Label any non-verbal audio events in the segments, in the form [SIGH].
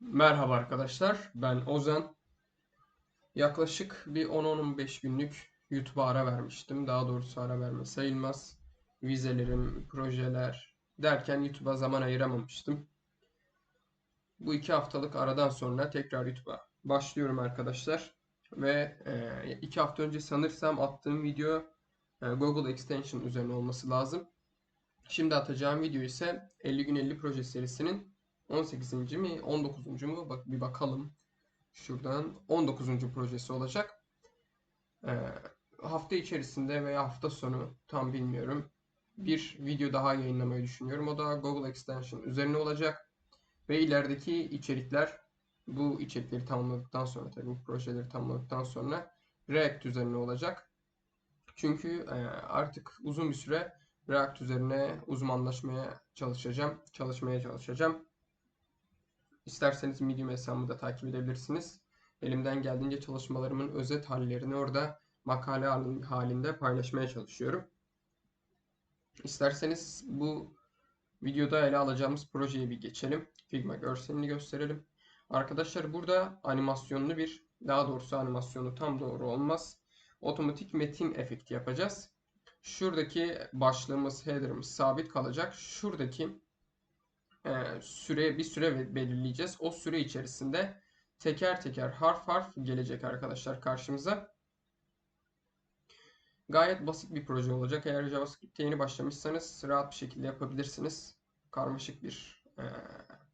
Merhaba arkadaşlar, ben Ozan. Yaklaşık bir 10-15 günlük YouTube'a ara vermiştim. Daha doğrusu ara verme sayılmaz. Vizelerim, projeler derken YouTube'a zaman ayıramamıştım. Bu iki haftalık aradan sonra tekrar YouTube'a başlıyorum arkadaşlar. Ve e, iki hafta önce sanırsam attığım video e, Google Extension üzerine olması lazım. Şimdi atacağım video ise 50 gün 50 proje serisinin 18. mi 19. mu bak bir bakalım. Şuradan 19. projesi olacak. Ee, hafta içerisinde veya hafta sonu tam bilmiyorum. Bir video daha yayınlamayı düşünüyorum. O da Google Extension üzerine olacak. Ve ilerideki içerikler bu içerikleri tamamladıktan sonra tabii bu projeleri tamamladıktan sonra React üzerine olacak. Çünkü e, artık uzun bir süre React üzerine uzmanlaşmaya çalışacağım. Çalışmaya çalışacağım. İsterseniz Medium hesabımı da takip edebilirsiniz. Elimden geldiğince çalışmalarımın özet hallerini orada makale halinde paylaşmaya çalışıyorum. İsterseniz bu videoda ele alacağımız projeye bir geçelim. Figma görselini gösterelim. Arkadaşlar burada animasyonlu bir, daha doğrusu animasyonu tam doğru olmaz. Otomatik metin efekti yapacağız. Şuradaki başlığımız, header'ımız sabit kalacak. Şuradaki e, süre bir süre belirleyeceğiz. O süre içerisinde teker teker harf harf gelecek arkadaşlar karşımıza. Gayet basit bir proje olacak. Eğer JavaScript'te yeni başlamışsanız rahat bir şekilde yapabilirsiniz. Karmaşık bir e,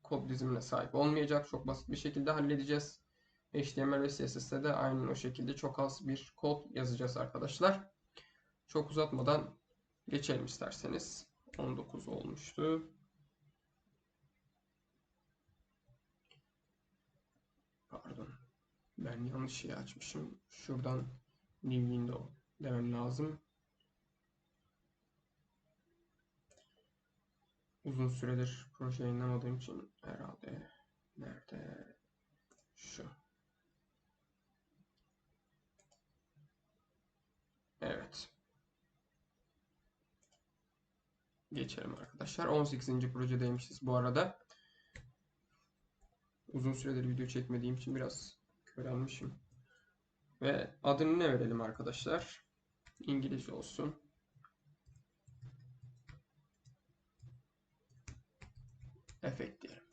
kod dizimine sahip olmayacak. Çok basit bir şekilde halledeceğiz. HTML ve CSS'te de aynı o şekilde çok az bir kod yazacağız arkadaşlar. Çok uzatmadan geçelim isterseniz. 19 olmuştu. Pardon. Ben yanlış şey açmışım. Şuradan New Window demem lazım. Uzun süredir proje yayınlamadığım için herhalde nerede şu. Evet. Geçelim arkadaşlar. 18. projedeymişiz bu arada. Uzun süredir video çekmediğim için biraz körelmişim. Ve adını ne verelim arkadaşlar? İngilizce olsun. Efekt diyelim.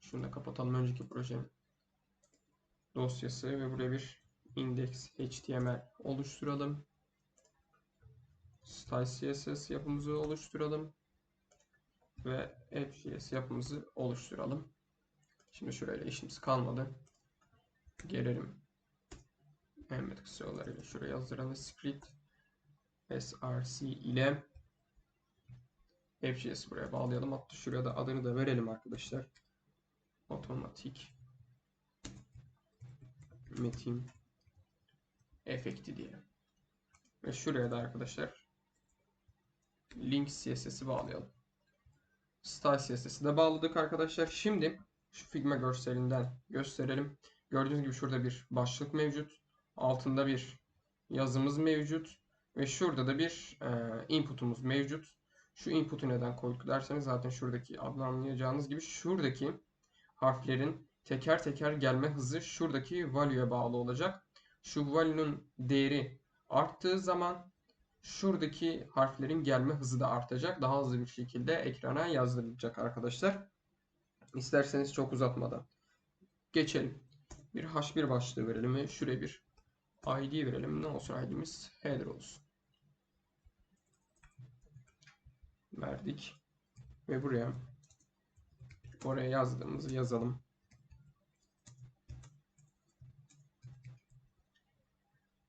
Şunu da kapatalım. Önceki projenin dosyası ve buraya bir index html oluşturalım. Style CSS yapımızı oluşturalım ve app.js yapımızı oluşturalım. Şimdi şurayla işimiz kalmadı. Gelelim. Mehmet kısa yollarıyla şuraya yazdıralım. Script src ile app.js buraya bağlayalım. Hatta şuraya da adını da verelim arkadaşlar. Otomatik metin efekti diyelim. Ve şuraya da arkadaşlar link CSS'i bağlayalım. Style CSS'i de bağladık arkadaşlar. Şimdi şu Figma görselinden gösterelim. Gördüğünüz gibi şurada bir başlık mevcut. Altında bir yazımız mevcut. Ve şurada da bir e, input'umuz mevcut. Şu input'u neden koyduk derseniz zaten şuradaki adını gibi şuradaki harflerin teker teker gelme hızı şuradaki value'ya bağlı olacak. Şu value'nun değeri arttığı zaman şuradaki harflerin gelme hızı da artacak. Daha hızlı bir şekilde ekrana yazdırılacak arkadaşlar. İsterseniz çok uzatmadan geçelim. Bir H1 başlığı verelim ve şuraya bir ID verelim. Ne olsun ID'miz? Header olsun. Verdik. Ve buraya oraya yazdığımızı yazalım.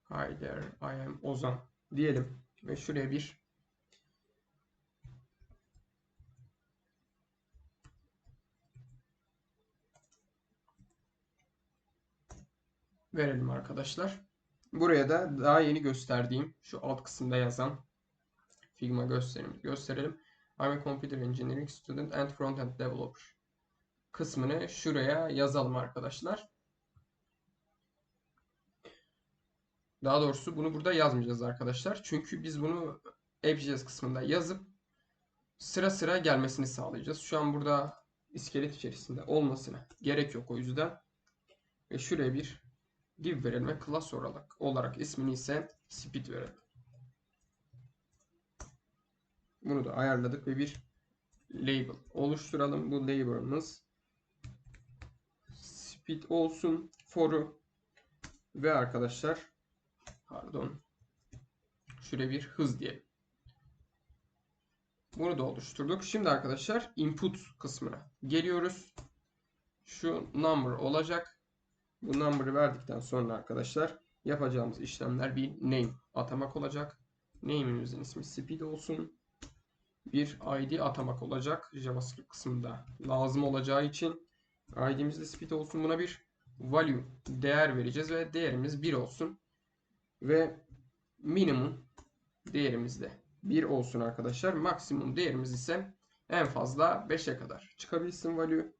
Hi there, I am Ozan diyelim. Ve şuraya bir verelim arkadaşlar. Buraya da daha yeni gösterdiğim şu alt kısımda yazan Figma gösterimizi gösterelim. I'm a computer engineering student and front-end developer kısmını şuraya yazalım arkadaşlar. Daha doğrusu bunu burada yazmayacağız arkadaşlar. Çünkü biz bunu App.js kısmında yazıp sıra sıra gelmesini sağlayacağız. Şu an burada iskelet içerisinde olmasına gerek yok o yüzden. Ve şuraya bir div verelim ve class olarak, olarak ismini ise speed verelim. Bunu da ayarladık ve bir label oluşturalım. Bu label'ımız speed olsun for'u ve arkadaşlar pardon şuraya bir hız diyelim. Bunu da oluşturduk. Şimdi arkadaşlar input kısmına geliyoruz. Şu number olacak. Bu number'ı verdikten sonra arkadaşlar yapacağımız işlemler bir name atamak olacak. Name'imizin ismi speed olsun. Bir ID atamak olacak. JavaScript kısmında lazım olacağı için ID'miz de speed olsun. Buna bir value değer vereceğiz ve değerimiz 1 olsun. Ve minimum değerimiz de 1 olsun arkadaşlar. Maksimum değerimiz ise en fazla 5'e kadar çıkabilsin value.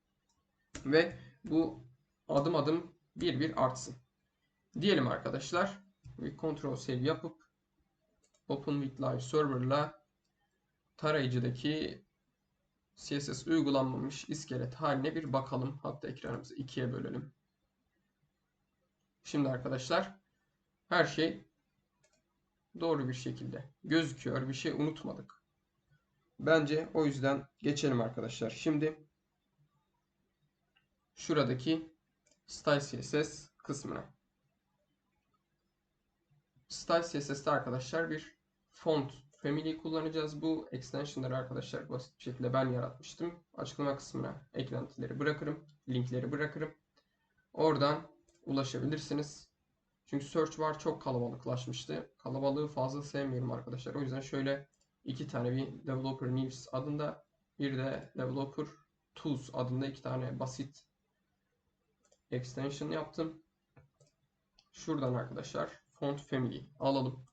Ve bu adım adım bir bir artsın. Diyelim arkadaşlar. Bir kontrol save yapıp Open with Live Server'la tarayıcıdaki CSS uygulanmamış iskelet haline bir bakalım. Hatta ekranımızı ikiye bölelim. Şimdi arkadaşlar her şey doğru bir şekilde gözüküyor. Bir şey unutmadık. Bence o yüzden geçelim arkadaşlar. Şimdi şuradaki Style CSS kısmına. Style CSS'te arkadaşlar bir font family kullanacağız. Bu extensionları arkadaşlar basit bir şekilde ben yaratmıştım. Açıklama kısmına eklentileri bırakırım. Linkleri bırakırım. Oradan ulaşabilirsiniz. Çünkü search var çok kalabalıklaşmıştı. Kalabalığı fazla sevmiyorum arkadaşlar. O yüzden şöyle iki tane bir Developer News adında bir de Developer Tools adında iki tane basit extension yaptım. Şuradan arkadaşlar font family alalım.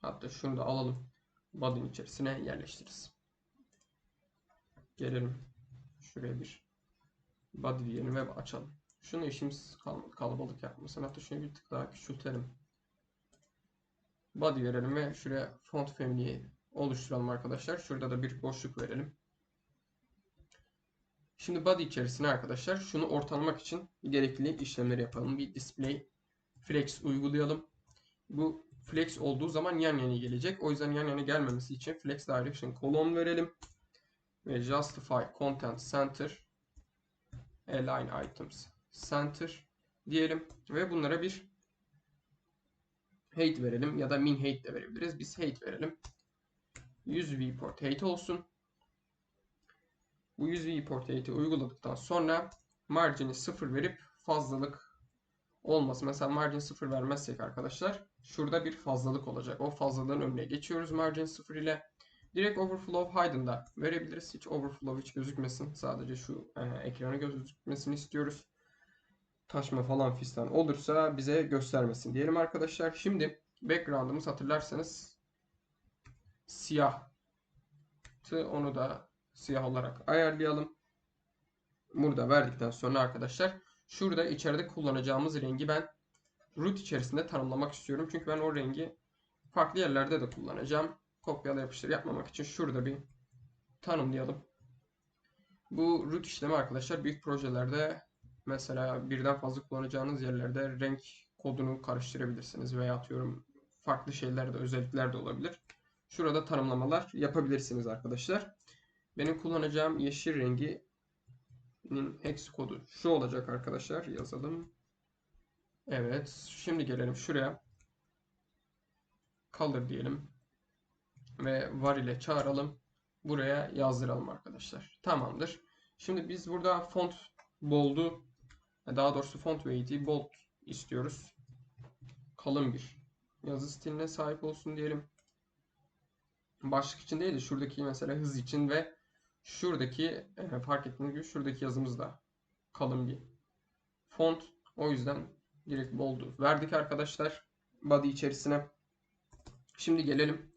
Hatta şunu da alalım. Body'nin içerisine yerleştiririz. Gelelim. Şuraya bir body diyelim ve açalım. Şunu işimiz kalmadı. Kalabalık yapmasın. Hatta şunu bir tık daha küçültelim. Body verelim ve şuraya font family'yi oluşturalım arkadaşlar. Şurada da bir boşluk verelim. Şimdi body içerisine arkadaşlar şunu ortalamak için gerekli işlemleri yapalım. Bir display flex uygulayalım. Bu flex olduğu zaman yan yana gelecek. O yüzden yan yana gelmemesi için flex direction column verelim. Ve justify content center align items center diyelim ve bunlara bir hate verelim ya da min hate de verebiliriz. Biz hate verelim. 100 viewport hate olsun. Bu 100 viewport hate'i uyguladıktan sonra margin'i 0 verip fazlalık olması. Mesela margin 0 vermezsek arkadaşlar şurada bir fazlalık olacak. O fazlalığın önüne geçiyoruz margin 0 ile. Direkt overflow da verebiliriz. Hiç overflow hiç gözükmesin. Sadece şu e, ekrana gözükmesini istiyoruz. Taşma falan fistan olursa bize göstermesin diyelim arkadaşlar. Şimdi background'ımız hatırlarsanız siyah. Onu da siyah olarak ayarlayalım. Burada verdikten sonra arkadaşlar şurada içeride kullanacağımız rengi ben root içerisinde tanımlamak istiyorum. Çünkü ben o rengi farklı yerlerde de kullanacağım. Kopyala yapıştır yapmamak için şurada bir tanımlayalım. Bu root işlemi arkadaşlar büyük projelerde mesela birden fazla kullanacağınız yerlerde renk kodunu karıştırabilirsiniz veya atıyorum farklı şeyler de özellikler de olabilir. Şurada tanımlamalar yapabilirsiniz arkadaşlar. Benim kullanacağım yeşil renginin hex kodu şu olacak arkadaşlar. Yazalım. Evet. Şimdi gelelim şuraya. Color diyelim. Ve var ile çağıralım. Buraya yazdıralım arkadaşlar. Tamamdır. Şimdi biz burada font bold'u daha doğrusu font weight'i bold istiyoruz. Kalın bir yazı stiline sahip olsun diyelim. Başlık için değil de şuradaki mesela hız için ve şuradaki e, fark ettiğiniz gibi şuradaki yazımız da kalın bir font. O yüzden direkt bold'u verdik arkadaşlar body içerisine. Şimdi gelelim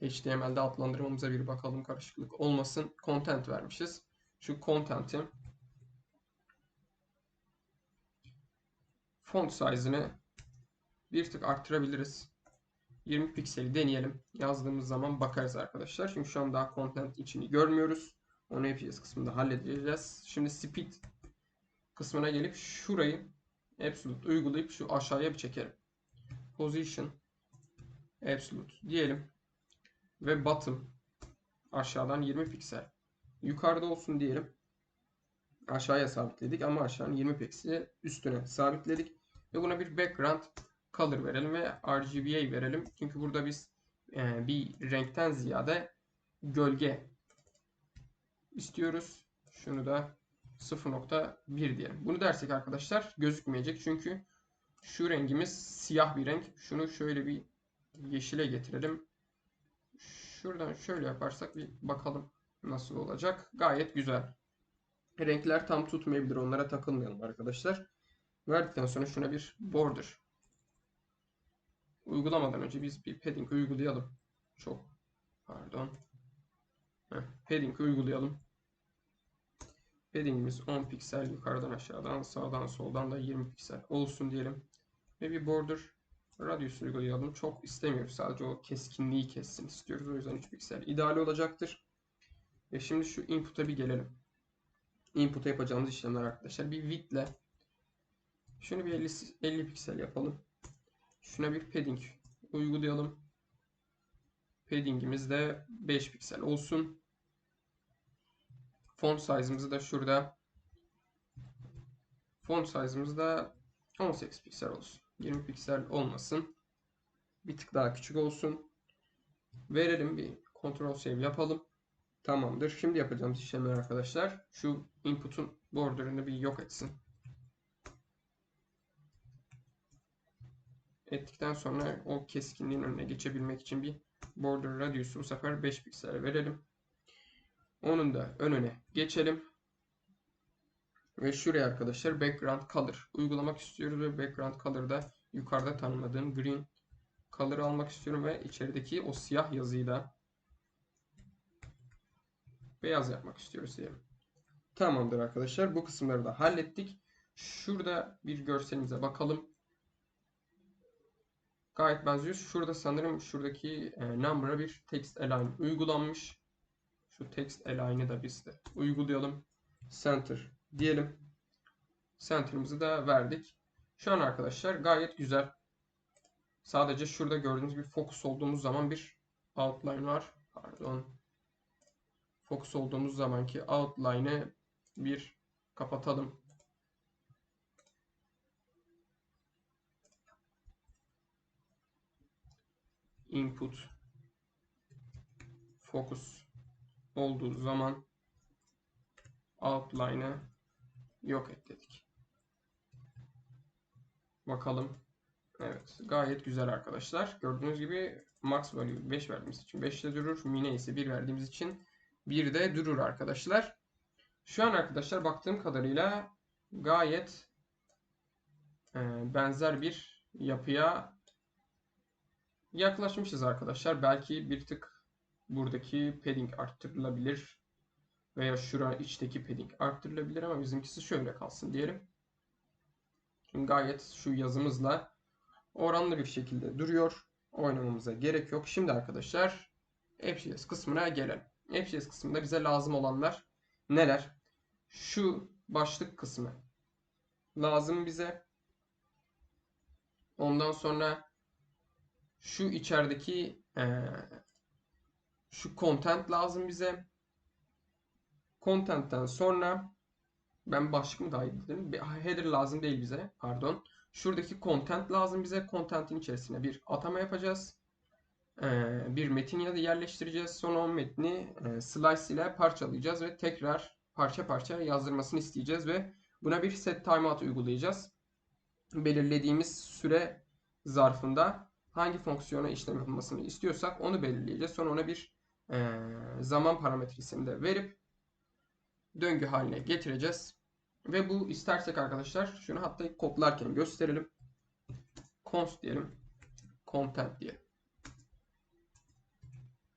HTML'de adlandırmamıza bir bakalım karışıklık olmasın. Content vermişiz. Şu content'i font size'ını bir tık arttırabiliriz. 20 pikseli deneyelim. Yazdığımız zaman bakarız arkadaşlar. Çünkü şu an daha content içini görmüyoruz. Onu yapacağız kısmında halledeceğiz. Şimdi speed kısmına gelip şurayı absolute uygulayıp şu aşağıya bir çekelim. Position absolute diyelim. Ve bottom aşağıdan 20 piksel. Yukarıda olsun diyelim. Aşağıya sabitledik ama aşağının 20 pikseli üstüne sabitledik. Ve buna bir background color verelim ve RGBA verelim. Çünkü burada biz e, bir renkten ziyade gölge istiyoruz. Şunu da 0.1 diyelim. Bunu dersek arkadaşlar gözükmeyecek. Çünkü şu rengimiz siyah bir renk. Şunu şöyle bir yeşile getirelim. Şuradan şöyle yaparsak bir bakalım nasıl olacak. Gayet güzel. Renkler tam tutmayabilir. Onlara takılmayalım arkadaşlar. Verdikten sonra şuna bir border uygulamadan önce biz bir padding uygulayalım. Çok pardon. Heh, padding uygulayalım. Paddingimiz 10 piksel yukarıdan aşağıdan sağdan soldan da 20 piksel olsun diyelim. Ve bir border radius uygulayalım. Çok istemiyoruz. Sadece o keskinliği kessin istiyoruz. O yüzden 3 piksel ideal olacaktır. Ve şimdi şu input'a bir gelelim. Input'a yapacağımız işlemler arkadaşlar. Bir width ile şunu bir 50, 50 piksel yapalım. Şuna bir padding uygulayalım. Paddingimiz de 5 piksel olsun. Font size'ımızı da şurada. Font size'ımız da 18 piksel olsun. 20 piksel olmasın. Bir tık daha küçük olsun. Verelim bir kontrol save yapalım. Tamamdır. Şimdi yapacağımız işlemler arkadaşlar. Şu input'un border'ını bir yok etsin. Ettikten sonra o keskinliğin önüne geçebilmek için bir border radius'u bu sefer 5 piksel verelim. Onun da önüne geçelim. Ve şuraya arkadaşlar background color uygulamak istiyoruz ve background color'da yukarıda tanımladığım green color almak istiyorum ve içerideki o siyah yazıyı da beyaz yapmak istiyoruz diyelim. Tamamdır arkadaşlar. Bu kısımları da hallettik. Şurada bir görselimize bakalım gayet benziyor. Şurada sanırım şuradaki e, number'a bir text align uygulanmış. Şu text align'ı da biz de uygulayalım. Center diyelim. Center'ımızı da verdik. Şu an arkadaşlar gayet güzel. Sadece şurada gördüğünüz gibi focus olduğumuz zaman bir outline var. Pardon. Focus olduğumuz zamanki outline'ı bir kapatalım. İnput focus olduğu zaman outline'ı yok et dedik. Bakalım. Evet. Gayet güzel arkadaşlar. Gördüğünüz gibi max value 5 verdiğimiz için 5'te durur. Mine ise 1 verdiğimiz için 1'de durur arkadaşlar. Şu an arkadaşlar baktığım kadarıyla gayet e, benzer bir yapıya yaklaşmışız arkadaşlar. Belki bir tık buradaki padding arttırılabilir. Veya şura içteki padding arttırılabilir ama bizimkisi şöyle kalsın diyelim. Şimdi gayet şu yazımızla oranlı bir şekilde duruyor. Oynamamıza gerek yok. Şimdi arkadaşlar FCS kısmına gelelim. FCS kısmında bize lazım olanlar neler? Şu başlık kısmı lazım bize. Ondan sonra şu içerideki e, şu content lazım bize. Content'ten sonra ben başlık mı dahil dedim. Header lazım değil bize. Pardon. Şuradaki content lazım bize. Content'in içerisine bir atama yapacağız. Ee, bir metin ya da yerleştireceğiz. Sonra o metni e, slice ile parçalayacağız ve tekrar parça parça yazdırmasını isteyeceğiz ve buna bir set timeout uygulayacağız. Belirlediğimiz süre zarfında hangi fonksiyona işlem yapılmasını istiyorsak onu belirleyeceğiz. Sonra ona bir e, zaman parametresini de verip döngü haline getireceğiz. Ve bu istersek arkadaşlar şunu hatta kodlarken gösterelim. const diyelim. Content diye.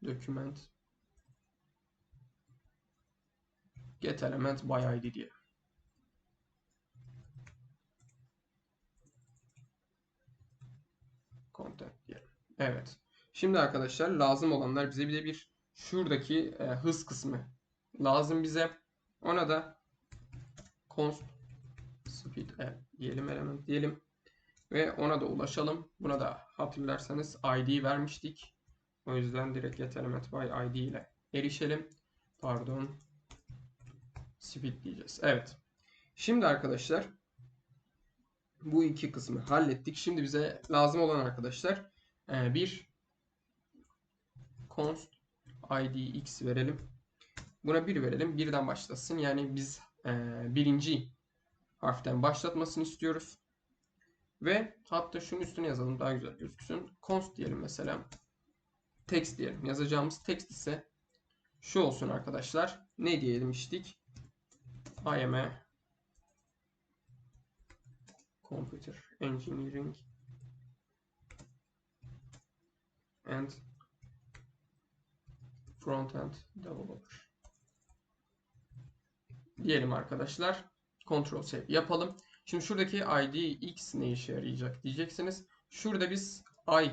Document get element by id diye. Content diyelim. Evet. Şimdi arkadaşlar lazım olanlar bize bir de bir şuradaki e, hız kısmı lazım bize. Ona da const speed e, diyelim element diyelim. Ve ona da ulaşalım. Buna da hatırlarsanız id vermiştik. O yüzden direkt get element by id ile erişelim. Pardon. Speed diyeceğiz. Evet. Şimdi arkadaşlar bu iki kısmı hallettik. Şimdi bize lazım olan arkadaşlar e, bir const id x verelim. Buna 1 verelim. Birden başlasın. Yani biz e, birinci harften başlatmasını istiyoruz. Ve hatta şunun üstüne yazalım daha güzel gözüksün. const diyelim mesela. Text diyelim. Yazacağımız text ise şu olsun arkadaşlar. Ne diyelim iştik? I am a computer engineering and front-end developer diyelim arkadaşlar. Ctrl save yapalım. Şimdi şuradaki id x ne işe yarayacak diyeceksiniz. Şurada biz i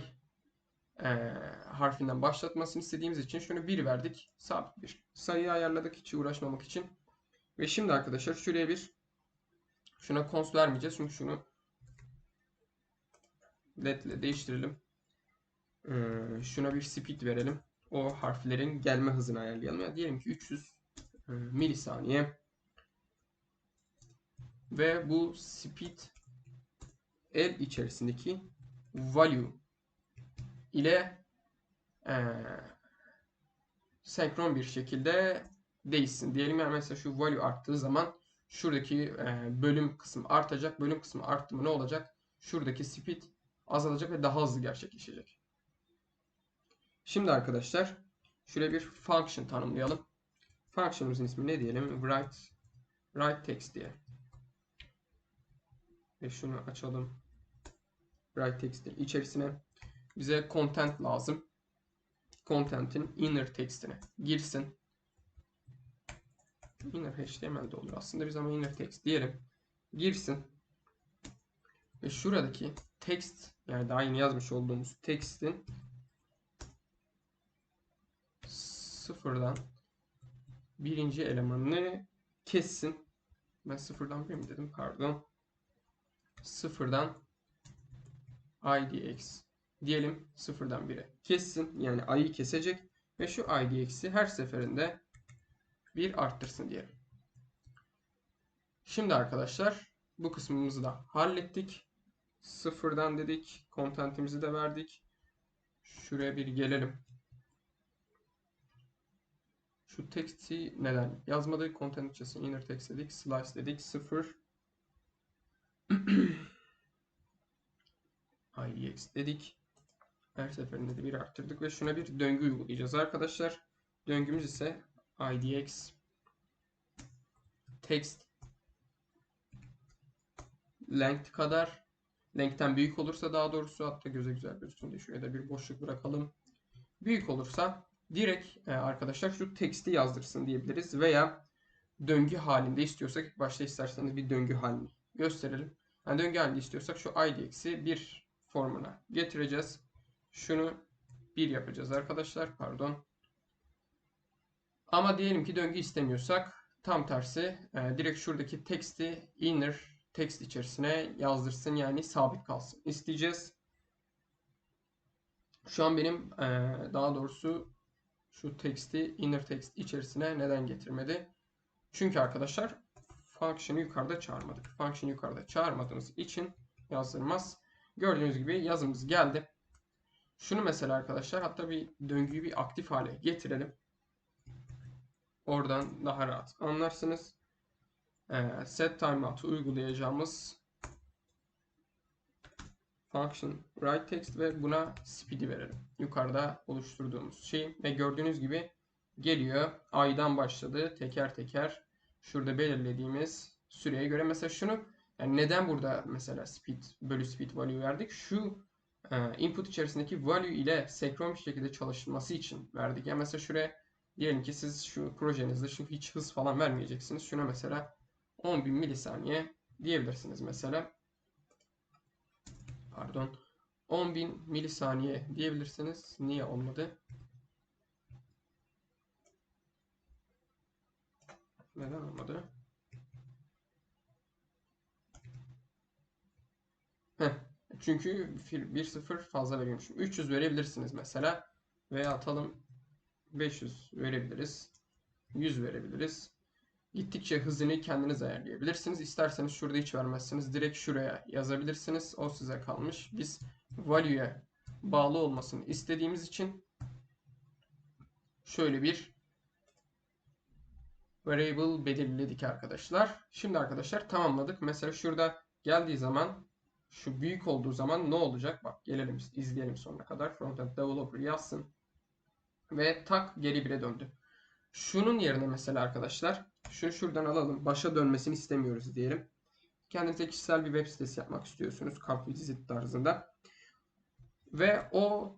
e, harfinden başlatmasını istediğimiz için şunu 1 verdik. Sabit bir sayı ayarladık hiç uğraşmamak için. Ve şimdi arkadaşlar şuraya bir şuna const vermeyeceğiz. Çünkü şunu let ile değiştirelim. Ee, şuna bir speed verelim. O harflerin gelme hızını ayarlayalım. Yani diyelim ki 300 e, milisaniye. Ve bu speed el içerisindeki value ile e, senkron bir şekilde değişsin. Diyelim yani mesela şu value arttığı zaman şuradaki e, bölüm kısmı artacak. Bölüm kısmı arttı mı ne olacak? Şuradaki speed azalacak ve daha hızlı gerçekleşecek. Şimdi arkadaşlar şöyle bir function tanımlayalım. Function'ımızın ismi ne diyelim? Write, write text diye. Ve şunu açalım. Write text'in içerisine bize content lazım. Content'in inner text'ine girsin. Inner HTML de olur aslında biz ama inner text diyelim. Girsin. Ve şuradaki text yani daha yeni yazmış olduğumuz text'in sıfırdan birinci elemanını kessin. Ben sıfırdan bir mi dedim? Pardon. Sıfırdan idx diyelim sıfırdan 1'e kessin. Yani i'yi kesecek ve şu idx'i her seferinde bir arttırsın diyelim. Şimdi arkadaşlar bu kısmımızı da hallettik. Sıfırdan dedik. Content'imizi de verdik. Şuraya bir gelelim. Şu text'i neden yazmadık? Content içerisinde inner text dedik. Slice dedik. Sıfır. [CLEARS THROAT] IEX dedik. Her seferinde de bir arttırdık ve şuna bir döngü uygulayacağız arkadaşlar. Döngümüz ise IDX text length kadar length'ten büyük olursa daha doğrusu hatta göze güzel gözüksün diye şuraya da bir boşluk bırakalım. Büyük olursa direkt e, arkadaşlar şu teksti yazdırsın diyebiliriz veya döngü halinde istiyorsak başta isterseniz bir döngü halini gösterelim. Yani döngü halinde istiyorsak şu idx'i bir formuna getireceğiz. Şunu bir yapacağız arkadaşlar. Pardon. Ama diyelim ki döngü istemiyorsak tam tersi e, direkt şuradaki teksti inner text içerisine yazdırsın yani sabit kalsın isteyeceğiz. Şu an benim e, daha doğrusu şu teksti inner text içerisine neden getirmedi? Çünkü arkadaşlar function'ı yukarıda çağırmadık. Function'ı yukarıda çağırmadığımız için yazdırmaz. Gördüğünüz gibi yazımız geldi. Şunu mesela arkadaşlar hatta bir döngüyü bir aktif hale getirelim. Oradan daha rahat anlarsınız. Ee, set timeout uygulayacağımız function write text ve buna speed'i verelim. Yukarıda oluşturduğumuz şey ve gördüğünüz gibi geliyor. Aydan başladı. Teker teker şurada belirlediğimiz süreye göre mesela şunu yani neden burada mesela speed bölü speed value verdik? Şu e, input içerisindeki value ile senkron bir şekilde çalışılması için verdik. Yani mesela şuraya diyelim ki siz şu projenizde çünkü hiç hız falan vermeyeceksiniz. Şuna mesela 10.000 milisaniye diyebilirsiniz mesela. Pardon. 10.000 milisaniye diyebilirsiniz. Niye olmadı? Neden olmadı? Heh. Çünkü fil- 1-0 fazla veriyormuşum. 300 verebilirsiniz mesela. Veya atalım 500 verebiliriz. 100 verebiliriz. Gittikçe hızını kendiniz ayarlayabilirsiniz. İsterseniz şurada hiç vermezsiniz. Direkt şuraya yazabilirsiniz. O size kalmış. Biz value'ye bağlı olmasını istediğimiz için şöyle bir variable belirledik arkadaşlar. Şimdi arkadaşlar tamamladık. Mesela şurada geldiği zaman şu büyük olduğu zaman ne olacak? Bak gelelim izleyelim sonuna kadar. Frontend developer yazsın. Ve tak geri bire döndü. Şunun yerine mesela arkadaşlar şunu şuradan alalım. Başa dönmesini istemiyoruz diyelim. Kendinize kişisel bir web sitesi yapmak istiyorsunuz. Cart Visit tarzında. Ve o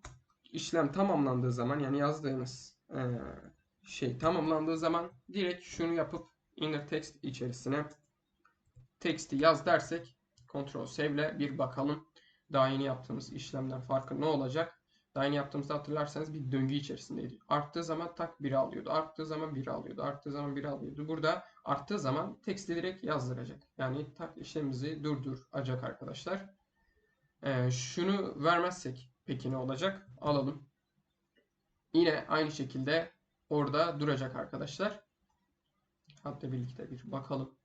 işlem tamamlandığı zaman yani yazdığınız e, şey tamamlandığı zaman direkt şunu yapıp inner text içerisine text'i yaz dersek Ctrl Save ile bir bakalım. Daha yeni yaptığımız işlemden farkı ne olacak? Yeni yaptığımızda hatırlarsanız bir döngü içerisindeydi. Arttığı zaman tak 1'i alıyordu. Arttığı zaman 1'i alıyordu. Arttığı zaman 1'i alıyordu. Burada arttığı zaman teksti direkt yazdıracak. Yani tak işlemimizi durduracak arkadaşlar. Ee, şunu vermezsek peki ne olacak? Alalım. Yine aynı şekilde orada duracak arkadaşlar. Hatta birlikte bir bakalım.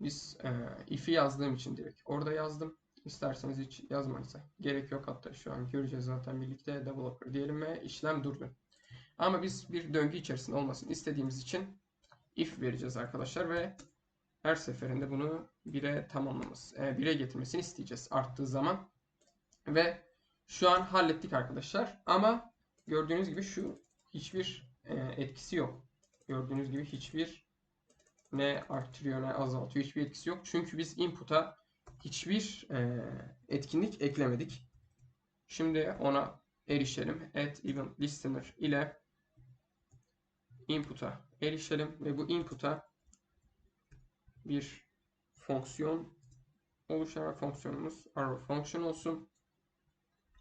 Biz e, if'i yazdığım için direkt orada yazdım. İsterseniz hiç yazmanıza gerek yok. Hatta şu an göreceğiz zaten birlikte developer diyelim ve işlem durdu. Ama biz bir döngü içerisinde olmasını istediğimiz için if vereceğiz arkadaşlar ve her seferinde bunu 1'e tamamlaması, 1'e getirmesini isteyeceğiz arttığı zaman. Ve şu an hallettik arkadaşlar. Ama gördüğünüz gibi şu hiçbir e, etkisi yok. Gördüğünüz gibi hiçbir ne artırıyor ne azaltıyor hiçbir etkisi yok. Çünkü biz input'a hiçbir e, etkinlik eklemedik. Şimdi ona erişelim. Add event listener ile input'a erişelim ve bu input'a bir fonksiyon oluşan fonksiyonumuz arrow function olsun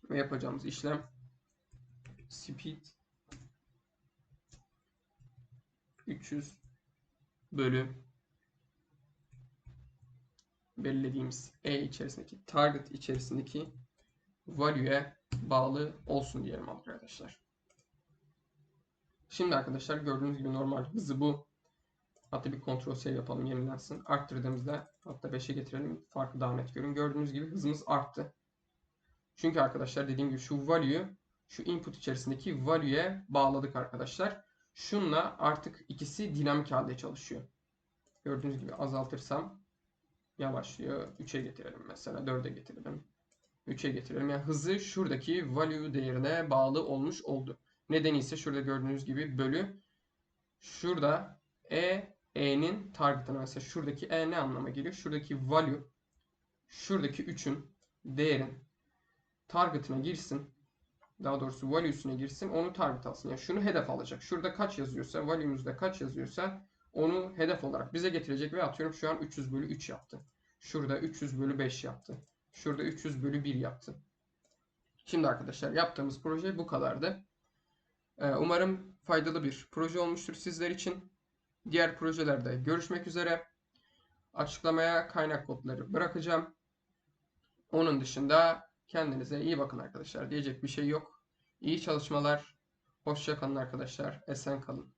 ve yapacağımız işlem speed 300 bölü belirlediğimiz E içerisindeki target içerisindeki value'ye bağlı olsun diyelim arkadaşlar. Şimdi arkadaşlar gördüğünüz gibi normal hızı bu. Hatta bir kontrol save yapalım yenilensin. Arttırdığımızda hatta 5'e getirelim. Farkı daha net görün. Gördüğünüz gibi hızımız arttı. Çünkü arkadaşlar dediğim gibi şu value şu input içerisindeki value'ye bağladık arkadaşlar. Şunla artık ikisi dinamik halde çalışıyor. Gördüğünüz gibi azaltırsam yavaşlıyor. 3'e getirelim mesela. 4'e getirelim. 3'e getirelim. Yani hızı şuradaki value değerine bağlı olmuş oldu. Nedeni ise şurada gördüğünüz gibi bölü. Şurada E, E'nin target'ına mesela şuradaki E ne anlama geliyor? Şuradaki value şuradaki 3'ün değerin target'ına girsin. Daha doğrusu value'suna girsin. Onu target alsın. Yani şunu hedef alacak. Şurada kaç yazıyorsa, value'muzda kaç yazıyorsa onu hedef olarak bize getirecek ve atıyorum şu an 300 bölü 3 yaptı. Şurada 300 bölü 5 yaptı. Şurada 300 bölü 1 yaptı. Şimdi arkadaşlar yaptığımız proje bu kadardı. Ee, umarım faydalı bir proje olmuştur sizler için. Diğer projelerde görüşmek üzere. Açıklamaya kaynak kodları bırakacağım. Onun dışında kendinize iyi bakın arkadaşlar. Diyecek bir şey yok. İyi çalışmalar. Hoşça kalın arkadaşlar. Esen kalın.